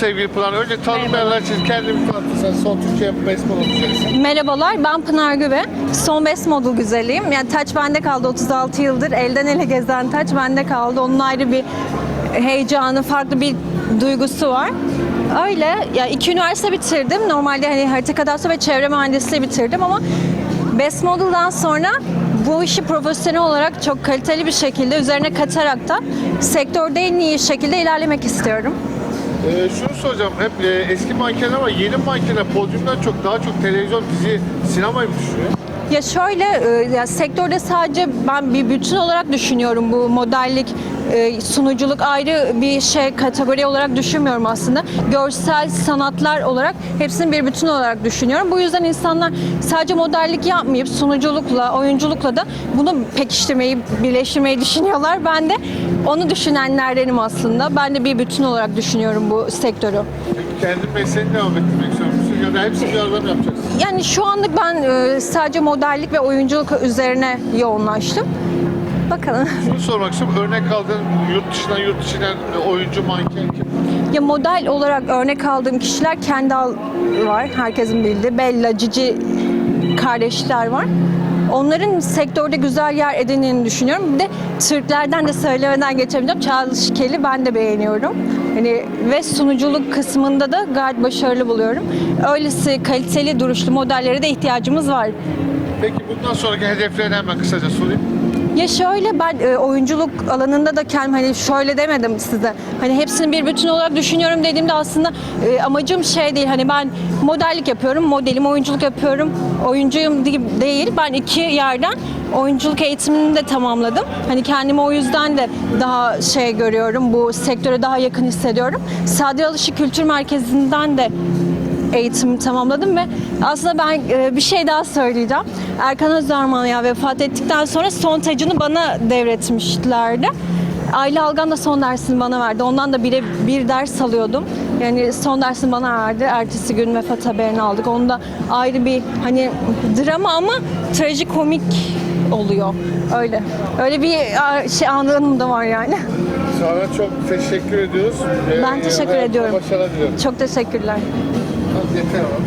Sevgili Pınar, önce tanımayanlar için kendimi tanıtırsan son Türkiye Baseball güzelisin. Merhabalar, ben Pınar Güve. Son best model güzeliyim. Yani taç bende kaldı 36 yıldır. Elden ele gezen taç bende kaldı. Onun ayrı bir heyecanı, farklı bir duygusu var. Öyle. Ya iki üniversite bitirdim. Normalde hani harita kadastro ve çevre mühendisliği bitirdim ama best model'dan sonra bu işi profesyonel olarak çok kaliteli bir şekilde üzerine katarak da sektörde en iyi şekilde ilerlemek istiyorum. Ee, şunu soracağım, hep e, eski manken ama yeni mankene podyumdan çok daha çok televizyon, dizi, sinemayı mı düşünüyor? Ya şöyle, e, ya sektörde sadece ben bir bütün olarak düşünüyorum bu modellik, e, sunuculuk ayrı bir şey kategori olarak düşünmüyorum aslında. Görsel sanatlar olarak hepsini bir bütün olarak düşünüyorum. Bu yüzden insanlar sadece modellik yapmayıp sunuculukla, oyunculukla da bunu pekiştirmeyi, birleştirmeyi düşünüyorlar. Ben de onu düşünenlerdenim aslında. Ben de bir bütün olarak düşünüyorum bu sektörü. Peki kendi mesleğini devam ettirmek istiyor musun? Ya da hepsini mı yapacaksın? Yani şu anlık ben e, sadece modellik ve oyunculuk üzerine yoğunlaştım. Bakalım. Şunu sormak istiyorum, örnek aldığın yurt dışından yurt içinden e, oyuncu manken kim? Ya model olarak örnek aldığım kişiler Kendall var, herkesin bildiği. Bella, Cici kardeşler var. Onların sektörde güzel yer edindiğini düşünüyorum. Bir de Türklerden de söylemeden geçebilirim. Çağrı Kelly ben de beğeniyorum. Hani ve sunuculuk kısmında da gayet başarılı buluyorum. Öylesi kaliteli duruşlu modellere de ihtiyacımız var. Peki bundan sonraki hedeflerini hemen kısaca sorayım. Ya şöyle ben e, oyunculuk alanında da kendim hani şöyle demedim size. Hani hepsini bir bütün olarak düşünüyorum dediğimde aslında e, amacım şey değil. Hani ben modellik yapıyorum, modelim, oyunculuk yapıyorum. Oyuncuyum değil. Ben iki yerden oyunculuk eğitimini de tamamladım. Hani kendimi o yüzden de daha şey görüyorum. Bu sektöre daha yakın hissediyorum. Sadi Alışı Kültür Merkezi'nden de eğitimimi tamamladım ve aslında ben e, bir şey daha söyleyeceğim. Erkan Özarman ya vefat ettikten sonra son tacını bana devretmişlerdi. Aile Algan da son dersini bana verdi. Ondan da bire bir ders alıyordum. Yani son dersini bana verdi. Ertesi gün vefat haberini aldık. Onda ayrı bir hani drama ama trajikomik oluyor. Öyle. Öyle bir şey anım da var yani. Sana çok teşekkür ediyoruz. Ee, ben teşekkür ediyorum. Başarılar diliyorum. Çok teşekkürler. Yeter ama.